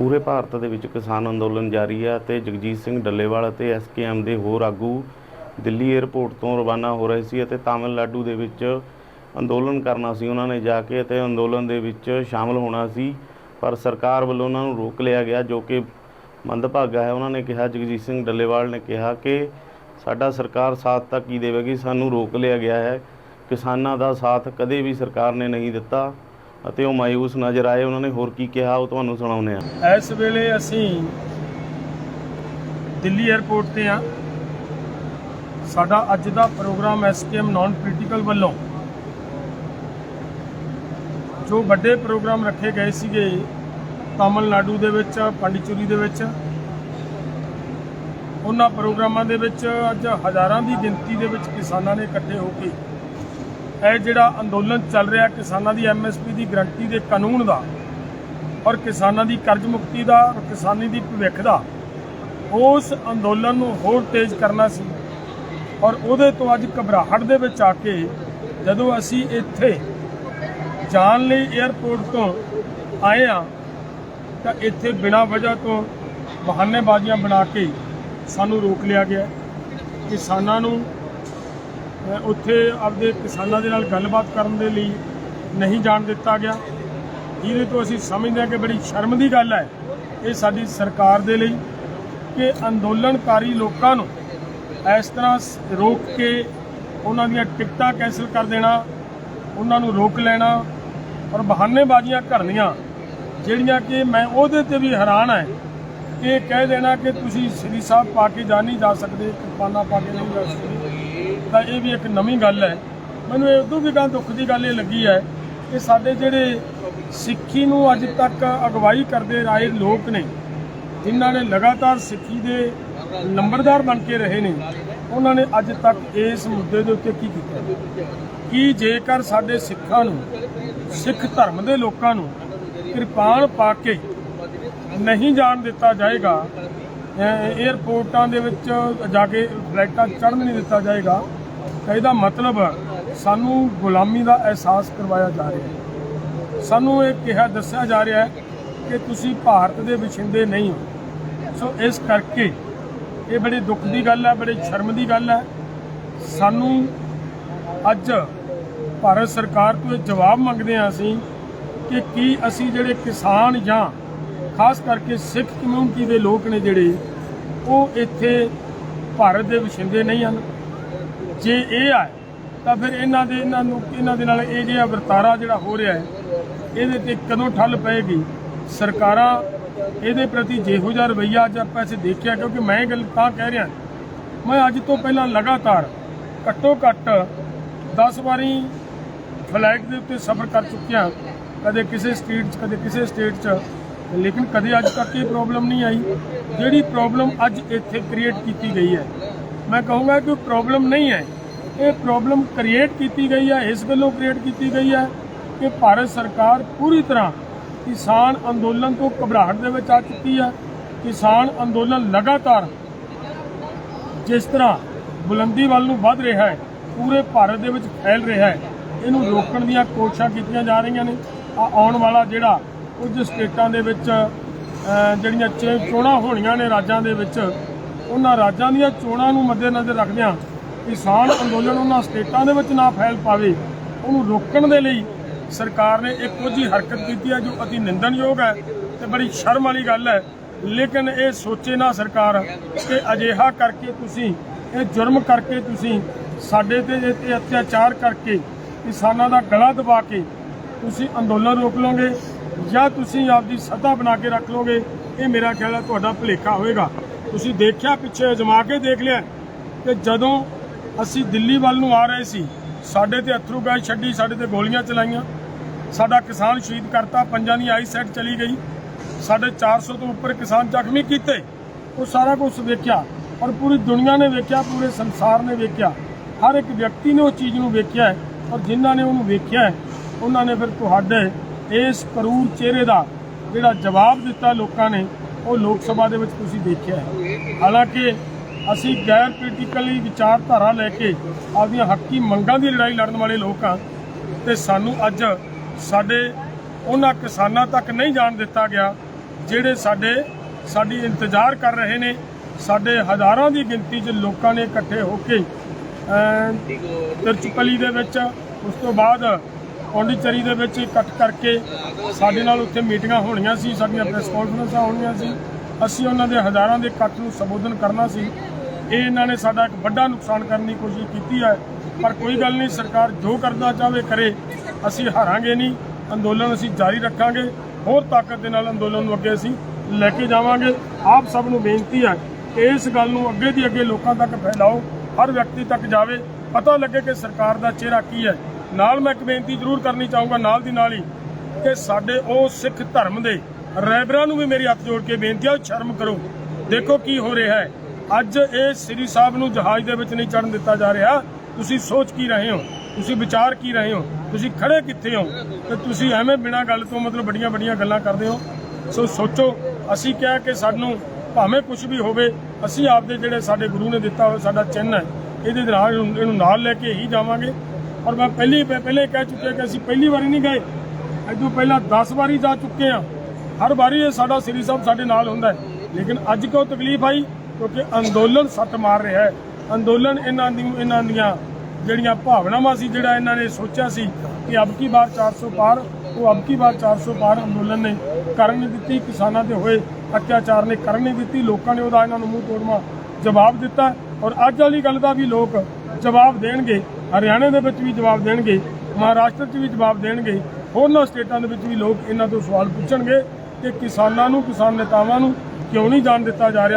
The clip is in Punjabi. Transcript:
ਪੂਰੇ ਭਾਰਤ ਦੇ ਵਿੱਚ ਕਿਸਾਨ ਅੰਦੋਲਨ ਜਾਰੀ ਆ ਤੇ ਜਗਜੀਤ ਸਿੰਘ ਡੱਲੇਵਾਲ ਅਤੇ ਐਸਕੇਐਮ ਦੇ ਹੋਰ ਆਗੂ ਦਿੱਲੀ 에ਅਰਪੋਰਟ ਤੋਂ ਰਵਾਨਾ ਹੋ ਰਹੇ ਸੀ ਅਤੇ ਤਾਮਿਲਨਾਡੂ ਦੇ ਵਿੱਚ ਅੰਦੋਲਨ ਕਰਨਾ ਸੀ ਉਹਨਾਂ ਨੇ ਜਾ ਕੇ ਅਤੇ ਅੰਦੋਲਨ ਦੇ ਵਿੱਚ ਸ਼ਾਮਲ ਹੋਣਾ ਸੀ। ਪਰ ਸਰਕਾਰ ਵੱਲੋਂ ਉਹਨਾਂ ਨੂੰ ਰੋਕ ਲਿਆ ਗਿਆ, ਜੋ ਕਿ ਮੰਦਭਾਗਾ ਹੈ। ਉਹਨਾਂ ਨੇ ਕਿਹਾ, ਜਗਜੀਤ ਸਿੰਘ ਡੱਲੇਵਾਲ ਨੇ ਕਿਹਾ ਕਿ ਸਾਡਾ ਸਰਕਾਰ ਸਾਥ ਤਾਂ ਕੀ ਦੇਵੇਗੀ, ਸਾਨੂੰ ਰੋਕ ਲਿਆ ਗਿਆ ਹੈ। ਕਿਸਾਨਾਂ ਦਾ ਸਾਥ ਕਦੇ ਵੀ ਸਰਕਾਰ ਨੇ ਨਹੀਂ ਦਿੱਤਾ। ਅਤੇ ਉਹ ਮਾਯੂਸ ਨਜ਼ਰ ਆਏ, ਉਹਨਾਂ ਨੇ ਹੋਰ ਕੀ ਕਿਹਾ, ਉਹ ਤੁਹਾਨੂੰ ਸੁਣਾਉਂਦੇ ਆ ਇਸ ਵੇਲੇ ਅਸੀਂ ਦਿੱਲੀ 에ਅਰਪੋਰਟ ਤੇ ਆ ਸਾਡਾ ਅੱਜ ਦਾ ਪ੍ਰੋਗਰਾਮ ਐਸਕੇਐਮ ਨਾਨ ਪੋਲੀਟੀਕਲ ਵੱਲੋਂ, ਜੋ ਵੱਡੇ ਪ੍ਰੋਗਰਾਮ ਰੱਖੇ ਗਏ ਸੀਗੇ, ਤਾਮਿਲਨਾਡੂ ਦੇ ਵਿੱਚ, ਪੰਡਿਚੇਰੀ ਦੇ ਵਿੱਚ, ਉਹਨਾਂ ਪ੍ਰੋਗਰਾਮਾਂ ਦੇ ਵਿੱਚ ਅੱਜ ਹਜ਼ਾਰਾਂ ਦੀ ਗਿਣਤੀ ਦੇ ਵਿੱਚ ਕਿਸਾਨਾਂ ਨੇ ਇਕੱਠੇ ਹੋ ਕੇ ਇਹ ਜਿਹੜਾ ਅੰਦੋਲਨ ਚੱਲ ਰਿਹਾ ਕਿਸਾਨਾਂ ਦੀ ਐਮਐਸਪੀ ਦੀ ਗਰੰਟੀ ਦੇ ਕਾਨੂੰਨ ਦਾ ਔਰ ਕਿਸਾਨਾਂ ਦੀ ਕਰਜ਼ ਮੁਕਤੀ ਦਾ ਔਰ ਕਿਸਾਨੀ ਦੀ ਭਵਿੱਖ ਦਾ, ਉਸ ਅੰਦੋਲਨ ਨੂੰ ਹੋਰ ਤੇਜ਼ ਕਰਨਾ ਸੀ। ਔਰ ਉਹਦੇ ਤੋਂ ਅੱਜ ਘਬਰਾਹਟ ਦੇ ਵਿੱਚ ਆ ਕੇ ਜਦੋਂ ਅਸੀਂ ਇੱਥੇ ਜਾਣ ਲਈ 에ਅਰਪੋਰਟ ਤੋਂ ਆਏ ਆ ਤਾਂ ਇੱਥੇ ਬਿਨਾਂ ਵਜ੍ਹਾ ਤੋਂ ਬਹਾਨੇਬਾਜ਼ੀਆਂ ਬਣਾ ਕੇ ਸਾਨੂੰ ਰੋਕ ਲਿਆ ਗਿਆ। ਕਿਸਾਨਾਂ ਨੂੰ ਉੱਥੇ ਆਪਦੇ ਕਿਸਾਨਾਂ ਦੇ ਨਾਲ ਗੱਲਬਾਤ ਕਰਨ ਦੇ ਲਈ ਨਹੀਂ ਜਾਣ ਦਿੱਤਾ ਗਿਆ। ਜਿਹਦੇ ਤੋਂ ਅਸੀਂ ਸਮਝਦੇ ਹਾਂ ਕਿ ਬੜੀ ਸ਼ਰਮ ਦੀ ਗੱਲ ਹੈ। ਇਹ ਸਾਡੀ ਸਰਕਾਰ ਦੇ ਲਈ ਕਿ ਅੰਦੋਲਨਕਾਰੀ ਲੋਕਾਂ ਨੂੰ ਇਸ ਤਰ੍ਹਾਂ ਰੋਕ ਕੇ ਉਹਨਾਂ ਦੀਆਂ ਟਿਕਟਾਂ ਕੈਂਸਲ ਕਰ ਦੇਣਾ, ਉਹਨਾਂ ਨੂੰ ਰੋਕ ਲੈਣਾ ਔਰ ਬਹਾਨੇਬਾਜ਼ੀਆਂ ਕਰਨੀਆਂ, ਜਿਹੜੀਆਂ ਕਿ ਮੈਂ ਉਹਦੇ ਤੇ ਵੀ ਹੈਰਾਨ ਹੈ ਕਿ ਕਹਿ ਦੇਣਾ ਕਿ ਤੁਸੀਂ ਸ੍ਰੀ ਸਾਹਿਬ ਪਾ ਕੇ ਜਾ ਨਹੀਂ ਜਾ ਸਕਦੇ, ਕਿਰਪਾਨਾਂ ਪਾ ਕੇ ਨਹੀਂ ਜਾ ਸਕਦੇ। ਤਾਂ ਇਹ ਵੀ ਇੱਕ ਨਵੀਂ ਗੱਲ ਹੈ। ਮੈਨੂੰ ਇਹ ਉਦੋਂ ਵੀ ਗਾਂ ਦੁੱਖ ਦੀ ਗੱਲ ਇਹ ਲੱਗੀ ਹੈ ਕਿ ਸਾਡੇ ਜਿਹੜੇ ਸਿੱਖੀ ਨੂੰ ਅੱਜ ਤੱਕ ਅਗਵਾਈ ਕਰਦੇ ਰਾਏ ਲੋਕ ਨੇ, ਜਿਨ੍ਹਾਂ ਨੇ ਲਗਾਤਾਰ ਸਿੱਖੀ ਦੇ ਨੰਬਰਦਾਰ ਬਣ ਕੇ ਰਹੇ ਨੇ, ਉਹਨਾਂ ਨੇ ਅੱਜ ਤੱਕ ਇਸ ਮੁੱਦੇ ਦੇ ਉੱਤੇ ਕੀ ਕੀਤਾ? ਕਿ ਜੇਕਰ ਸਾਡੇ ਸਿੱਖਾਂ ਨੂੰ, ਸਿੱਖ ਧਰਮ ਦੇ ਲੋਕਾਂ ਨੂੰ ਕਿਰਪਾਨ ਪਾ ਕੇ ਨਹੀਂ ਜਾਣ ਦਿੱਤਾ ਜਾਏਗਾ, ਅਹ ਦੇ ਵਿੱਚ ਜਾ ਕੇ ਫਲਾਈਟਾਂ ਚੜ੍ਹਨ ਨਹੀਂ ਦਿੱਤਾ ਜਾਏਗਾ ਇਹਦਾ ਮਤਲਬ ਸਾਨੂੰ ਗੁਲਾਮੀ ਦਾ ਅਹਿਸਾਸ ਕਰਵਾਇਆ ਜਾ ਰਿਹਾ ਹੈ। ਸਾਨੂੰ ਇਹ ਕਿਹਾ, ਦੱਸਿਆ ਜਾ ਰਿਹਾ ਹੈ ਕਿ ਤੁਸੀਂ ਭਾਰਤ ਦੇ ਵਸਿੰਦੇ ਨਹੀਂ ਹੋ। ਸੋ ਇਸ ਕਰਕੇ ਇਹ ਬੜੀ ਦੁੱਖ ਦੀ ਗੱਲ ਹੈ, ਬੜੀ ਸ਼ਰਮ ਦੀ ਗੱਲ ਹੈ। ਸਾਨੂੰ ਅੱਜ ਭਾਰਤ ਸਰਕਾਰ ਤੋਂ ਇਹ ਜਵਾਬ ਮੰਗਦੇ ਹਾਂ ਅਸੀਂ ਕਿ ਕੀ ਅਸੀਂ ਜਿਹੜੇ ਕਿਸਾਨ ਜਾਂ ਖਾਸ ਕਰਕੇ ਸਿੱਖ ਕਮਿਊਨਿਟੀ ਦੇ ਲੋਕ ਨੇ ਜਿਹੜੇ, ਉਹ ਇੱਥੇ ਭਾਰਤ ਦੇ ਵਸਿੰਦੇ ਨਹੀਂ ਹਨ। ਜੇ ਇਹ ਆ ਤਾਂ ਫਿਰ ਇਹਨਾਂ ਦੇ ਇਹਨਾਂ ਨੂੰ ਇਹਨਾਂ ਦੇ ਨਾਲ ਇਹ ਜਿਹੜਾ ਵਰਤਾਰਾ ਜਿਹੜਾ ਹੋ ਰਿਹਾ ਹੈ, ਇਹਦੇ ਤੇ ਕਦੋਂ ਠੱਲ ਪਏਗੀ? ਸਰਕਾਰਾਂ ਇਹਦੇ ਪ੍ਰਤੀ ਜਿਹੋ ਜਿਹਾ ਰਵੱਈਆ ਅੱਜ ਆਪਾਂ ਅਸੀਂ ਦੇਖਿਆ, ਕਿਉਂਕਿ ਮੈਂ ਇਹ ਗੱਲ ਤਾਂ ਕਹਿ ਰਿਹਾ, ਮੈਂ ਅੱਜ ਤੋਂ ਪਹਿਲਾਂ ਲਗਾਤਾਰ ਘੱਟੋ ਘੱਟ 10 ਵਾਰੀ ਫਲਾਈਟ ਦੇ ਉੱਤੇ ਸਫ਼ਰ ਕਰ ਚੁੱਕਿਆ, ਕਦੇ ਕਿਸੇ ਸਟੇਟ 'ਚ, ਕਦੇ ਕਿਸੇ ਸਟੇਟ 'ਚ, ਲੇਕਿਨ ਕਦੇ ਅੱਜ ਤੱਕ ਇਹ ਪ੍ਰੋਬਲਮ ਨਹੀਂ ਆਈ। ਜਿਹੜੀ ਪ੍ਰੋਬਲਮ ਅੱਜ ਇੱਥੇ ਕ੍ਰੀਏਟ ਕੀਤੀ ਗਈ ਹੈ ਮੈਂ ਕਹੂੰਗਾ ਕਿ ਪ੍ਰੋਬਲਮ ਨਹੀਂ ਹੈ। ਇਹ ਪ੍ਰੋਬਲਮ ਕ੍ਰੀਏਟ ਕੀਤੀ ਗਈ ਹੈ, ਇਸ ਗੱਲੋਂ ਕ੍ਰੀਏਟ ਕੀਤੀ ਗਈ ਹੈ ਕਿ ਭਾਰਤ ਸਰਕਾਰ ਪੂਰੀ ਤਰ੍ਹਾਂ ਕਿਸਾਨ ਅੰਦੋਲਨ ਤੋਂ ਘਬਰਾਹਟ ਦੇ ਵਿੱਚ ਆ ਚੁੱਕੀ ਹੈ। ਕਿਸਾਨ ਅੰਦੋਲਨ ਲਗਾਤਾਰ ਜਿਸ ਤਰ੍ਹਾਂ ਬੁਲੰਦੀ ਵੱਲ ਨੂੰ ਵੱਧ ਰਿਹਾ ਹੈ, ਪੂਰੇ ਭਾਰਤ ਦੇ ਵਿੱਚ ਫੈਲ ਰਿਹਾ ਹੈ। ਇਹਨੂੰ ਰੋਕਣ ਦੀਆਂ ਕੋਸ਼ਿਸ਼ਾਂ ਕੀਤੀਆਂ ਜਾ ਰਹੀਆਂ ਨੇ। ਆ ਆਉਣ ਵਾਲਾ ਜਿਹੜਾ ਕੁਝ ਸਟੇਟਾਂ ਦੇ ਵਿੱਚ ਜਿਹੜੀਆਂ ਚੋਣਾਂ ਹੋਣੀਆਂ ਨੇ ਰਾਜਾਂ ਦੇ ਵਿੱਚ ਉਹਨਾਂ ਰਾਜਾਂ ਦੀਆਂ ਚੋਣਾਂ ਨੂੰ ਮੱਦੇਨਜ਼ਰ ਰੱਖਦਿਆਂ ਕਿਸਾਨ ਅੰਦੋਲਨ ਉਹਨਾਂ ਸਟੇਟਾਂ ਦੇ ਵਿੱਚ ਨਾ ਫੈਲ ਪਾਵੇ, ਉਹਨੂੰ ਰੋਕਣ ਦੇ ਲਈ ਸਰਕਾਰ ਨੇ ਇੱਕ ਕੁਝ ਹੀ ਹਰਕਤ ਕੀਤੀ ਹੈ ਜੋ ਅਤੀ ਨਿੰਦਣਯੋਗ ਹੈ ਤੇ ਬੜੀ ਸ਼ਰਮ ਵਾਲੀ ਗੱਲ ਹੈ। ਲੇਕਿਨ ਇਹ ਸੋਚੇ ਨਾ ਸਰਕਾਰ ਕਿ ਅਜਿਹਾ ਕਰਕੇ ਤੁਸੀਂ, ਇਹ ਜੁਰਮ ਕਰਕੇ ਤੁਸੀਂ ਸਾਡੇ ਤੇ ਇਹ ਅਤਿਆਚਾਰ ਕਰਕੇ ਕਿਸਾਨਾਂ ਦਾ ਗਲਾ ਦਬਾ ਕੇ ਤੁਸੀਂ ਅੰਦੋਲਨ ਰੋਕ ਲਓਗੇ ਜਾਂ ਤੁਸੀਂ ਆਪਦੀ ਸੱਤਾ ਬਣਾ ਕੇ ਰੱਖ ਲਓਗੇ, ਇਹ ਮੇਰਾ ਖਿਆਲ ਹੈ ਤੁਹਾਡਾ ਭੁਲੇਖਾ ਹੋਵੇਗਾ ਤੁਸੀਂ ਦੇਖਿਆ ਪਿੱਛੇ ਅਜਮਾ ਕੇ ਦੇਖ ਲਿਆ ਕਿ ਜਦੋਂ ਅਸੀਂ ਦਿੱਲੀ ਵੱਲ ਨੂੰ ਆ ਰਹੇ ਸੀ, ਸਾਡੇ ਤੇ ਅਥਰੂ ਗੈਸ ਛੱਡੀ, ਸਾਡੇ ਤੇ ਗੋਲੀਆਂ ਚਲਾਈਆਂ, ਸਾਡਾ ਕਿਸਾਨ ਸ਼ਹੀਦ ਕਰਤਾ, ਪੰਜਾਂ ਦੀ ਆਈ ਸੈਟ ਚਲੀ ਗਈ, ਸਾਡੇ 400 ਤੋਂ ਉੱਪਰ ਕਿਸਾਨ ਜ਼ਖਮੀ ਕੀਤੇ, ਉਹ ਸਾਰਾ ਕੁਝ ਵੇਖਿਆ ਔਰ ਪੂਰੀ ਦੁਨੀਆ ਨੇ ਵੇਖਿਆ, ਪੂਰੇ ਸੰਸਾਰ ਨੇ ਵੇਖਿਆ। ਹਰ ਇੱਕ ਵਿਅਕਤੀ ਨੇ ਉਹ ਚੀਜ਼ ਨੂੰ ਵੇਖਿਆ ਔਰ ਜਿਨ੍ਹਾਂ ਨੇ ਉਹਨੂੰ ਵੇਖਿਆ ਉਹਨਾਂ ਨੇ ਫਿਰ ਤੁਹਾਡੇ ਇਸ ਕਰੂਰ ਚਿਹਰੇ ਦਾ ਜਿਹੜਾ ਜਵਾਬ ਦਿੱਤਾ ਲੋਕਾਂ ਨੇ ਉਹ ਲੋਕ ਸਭਾ ਦੇ ਵਿੱਚ ਤੁਸੀਂ ਦੇਖਿਆ ਹੈ। ਹਾਲਾਂਕਿ ਅਸੀਂ ਗੈਰ ਪੋਲੀਟੀਕਲੀ ਵਿਚਾਰਧਾਰਾ ਲੈ ਕੇ ਆਪਦੀਆਂ ਹੱਕੀ ਮੰਗਾਂ ਦੀ ਲੜਾਈ ਲੜਨ ਵਾਲੇ ਲੋਕ ਹਾਂ ਤੇ ਸਾਨੂੰ ਅੱਜ ਸਾਡੇ ਉਹਨਾਂ ਕਿਸਾਨਾਂ ਤੱਕ ਨਹੀਂ ਜਾਣ ਦਿੱਤਾ ਗਿਆ ਜਿਹੜੇ ਸਾਡੇ ਸਾਡੀ ਇੰਤਜ਼ਾਰ ਕਰ ਰਹੇ ਨੇ। ਸਾਡੇ ਹਜ਼ਾਰਾਂ ਦੀ ਗਿਣਤੀ 'ਚ ਲੋਕਾਂ ਨੇ ਇਕੱਠੇ ਹੋ ਕੇ ਅਮ, ਤਿਰਚੁਕਲੀ ਦੇ ਵਿੱਚ ਉਸ ਤੋਂ ਬਾਅਦ ਪੌਂਡੀਚੇਰੀ ਦੇ ਵਿੱਚ ਇਕੱਠ ਕਰਕੇ ਸਾਡੇ ਨਾਲ ਉੱਥੇ ਮੀਟਿੰਗਾਂ ਹੋਣੀਆਂ ਸੀ, ਸਾਡੀਆਂ ਪ੍ਰੈਸ ਕਾਨਫਰੰਸਾਂ ਹੋਣੀਆਂ ਸੀ। ਅਸੀਂ ਉਹਨਾਂ ਦੇ ਹਜ਼ਾਰਾਂ ਦੇ ਇਕੱਠ ਨੂੰ ਸੰਬੋਧਨ ਕਰਨਾ ਸੀ। ਇਹ ਇਹਨਾਂ ਨੇ ਸਾਡਾ ਇੱਕ ਵੱਡਾ ਨੁਕਸਾਨ ਕਰਨ ਦੀ ਕੋਸ਼ਿਸ਼ ਕੀਤੀ ਹੈ। ਪਰ ਕੋਈ ਗੱਲ ਨਹੀਂ, ਸਰਕਾਰ ਜੋ ਕਰਨਾ ਚਾਹਵੇ ਕਰੇ। ਅਸੀਂ ਹਾਰਾਂਗੇ ਨਹੀਂ, ਅੰਦੋਲਨ ਅਸੀਂ ਜਾਰੀ ਰੱਖਾਂਗੇ। ਹੋਰ ਤਾਕਤ ਦੇ ਨਾਲ ਅੰਦੋਲਨ ਨੂੰ ਅੱਗੇ ਅਸੀਂ ਲੈ ਕੇ ਜਾਵਾਂਗੇ। ਆਪ ਸਭ ਨੂੰ ਬੇਨਤੀ ਹੈ ਕਿ ਇਸ ਗੱਲ ਨੂੰ ਅੱਗੇ ਦੀ ਅੱਗੇ ਲੋਕਾਂ ਤੱਕ ਫੈਲਾਓ। ਹਰ ਵਿਅਕਤੀ ਤੱਕ ਜਾਵੇ। ਪਤਾ ਲੱਗੇ ਕਿ ਸਰਕਾਰ ਦਾ ਚਿਹਰਾ ਕੀ ਹੈ। ਨਾਲ ਮੈਂ ਇੱਕ ਬੇਨਤੀ ਜ਼ਰੂਰ ਕਰਨੀ ਚਾਹੂੰਗਾ ਨਾਲ ਦੀ ਨਾਲ ਹੀ ਕਿ ਸਾਡੇ ਉਹ ਸਿੱਖ ਧਰਮ ਦੇ ਰਹਿਬਰਾਂ ਨੂੰ ਵੀ ਮੇਰੀ ਹੱਥ ਜੋੜ ਕੇ ਬੇਨਤੀ ਹੈ ਸ਼ਰਮ ਕਰੋ। ਦੇਖੋ ਕੀ ਹੋ ਰਿਹਾ ਹੈ। ਅੱਜ ਇਹ ਸ੍ਰੀ ਸਾਹਿਬ ਨੂੰ ਜਹਾਜ਼ ਦੇ ਵਿੱਚ ਨਹੀਂ ਚੜਨ ਦਿੱਤਾ ਜਾ ਰਿਹਾ। ਤੁਸੀਂ ਸੋਚ ਕੀ ਰਹੇ ਹੋ? ਤੁਸੀਂ ਵਿਚਾਰ ਕੀ ਰਹੇ ਹੋ? ਤੁਸੀਂ ਖੜੇ ਕਿੱਥੇ ਹੋ? ਤੇ ਤੁਸੀਂ ਐਵੇਂ ਬਿਨਾਂ ਗੱਲ ਤੋਂ ਮਤਲਬ ਵੱਡੀਆਂ ਵੱਡੀਆਂ ਗੱਲਾਂ ਕਰਦੇ ਹੋ। ਸੋ ਸੋਚੋ, ਅਸੀਂ ਕਿਹਾ ਕਿ ਸਾਨੂੰ ਭਾਵੇਂ ਕੁਝ ਵੀ ਹੋਵੇ, ਅਸੀਂ ਆਪਦੇ ਜਿਹੜੇ ਸਾਡੇ ਗੁਰੂ ਨੇ ਦਿੱਤਾ ਹੋਇਆ ਸਾਡਾ ਚਿੰਨ੍ਹ ਹੈ, ਇਹਦੇ ਨਾਲ ਇਹਨੂੰ ਨਾਲ ਲੈ ਕੇ ਹੀ ਜਾਵਾਂਗੇ। ਔਰ ਮੈਂ ਪਹਿਲੀ ਪਹਿਲੇ ਕਹਿ ਚੁੱਕਿਆ ਕਿ ਅਸੀਂ ਪਹਿਲੀ ਵਾਰੀ ਨਹੀਂ ਗਏ। ਅਜੋ ਪਹਿਲਾਂ 10 ਵਾਰੀ ਜਾ ਚੁੱਕੇ ਆ ਹਰ ਵਾਰੀ ਇਹ ਸਾਡਾ ਸ੍ਰੀ ਸਾਹਿਬ ਸਾਡੇ ਨਾਲ ਹੁੰਦਾ ਲੇਕਿਨ ਅੱਜ ਕਿਉਂ ਤਕਲੀਫ ਆਈ? ਕਿਉਂਕਿ ਅੰਦੋਲਨ ਸੱਟ ਮਾਰ ਰਿਹਾ ਹੈ। ਅੰਦੋਲਨ ਇਹਨਾਂ ਦੀ, ਇਹਨਾਂ ਦੀਆਂ ਜਿਹੜੀਆਂ ਭਾਵਨਾਵਾਂ ਸੀ, ਜਿਹੜਾ ਇਹਨਾਂ ਨੇ ਸੋਚਿਆ ਸੀ ਕਿ ਅਬ ਕੀ ਬਾਰ 400 ਪਾਰ, ਉਹ ਅਬ ਕੀ ਬਾਰ 400 ਪਾਰ ਅੰਦੋਲਨ ਨੇ ਕਰਨ ਨਹੀਂ ਦਿੱਤੀ, ਕਿਸਾਨਾਂ ਦੇ ਹੋਏ ਅਤਿਆਚਾਰ ਨੇ ਕਰਨ ਨਹੀਂ ਦਿੱਤੀ, ਲੋਕਾਂ ਨੇ ਉਹਦਾ ਇਹਨਾਂ ਨੂੰ ਮੂੰਹ ਤੋੜਵਾ ਜਵਾਬ ਦਿੱਤਾ। ਔਰ ਅੱਜ ਵਾਲੀ ਗੱਲ ਦਾ ਵੀ ਲੋਕ ਜਵਾਬ ਦੇਣਗੇ, ਹਰਿਆਣੇ ਦੇ ਵਿੱਚ ਵੀ ਜਵਾਬ ਦੇਣਗੇ, ਮਹਾਰਾਸ਼ਟਰ 'ਚ ਵੀ ਜਵਾਬ ਦੇਣਗੇ, ਹੋਰਨਾਂ ਸਟੇਟਾਂ ਦੇ ਵਿੱਚ ਵੀ ਲੋਕ ਇਹਨਾਂ ਤੋਂ ਸਵਾਲ ਪੁੱਛਣਗੇ ਕਿ ਕਿਸਾਨਾਂ ਨੂੰ, ਕਿਸਾਨ ਨੇਤਾਵਾਂ ਨੂੰ ਕਿਉਂ ਨਹੀਂ ਜਾਣ ਦਿੱਤਾ ਜਾ ਰਿਹਾ?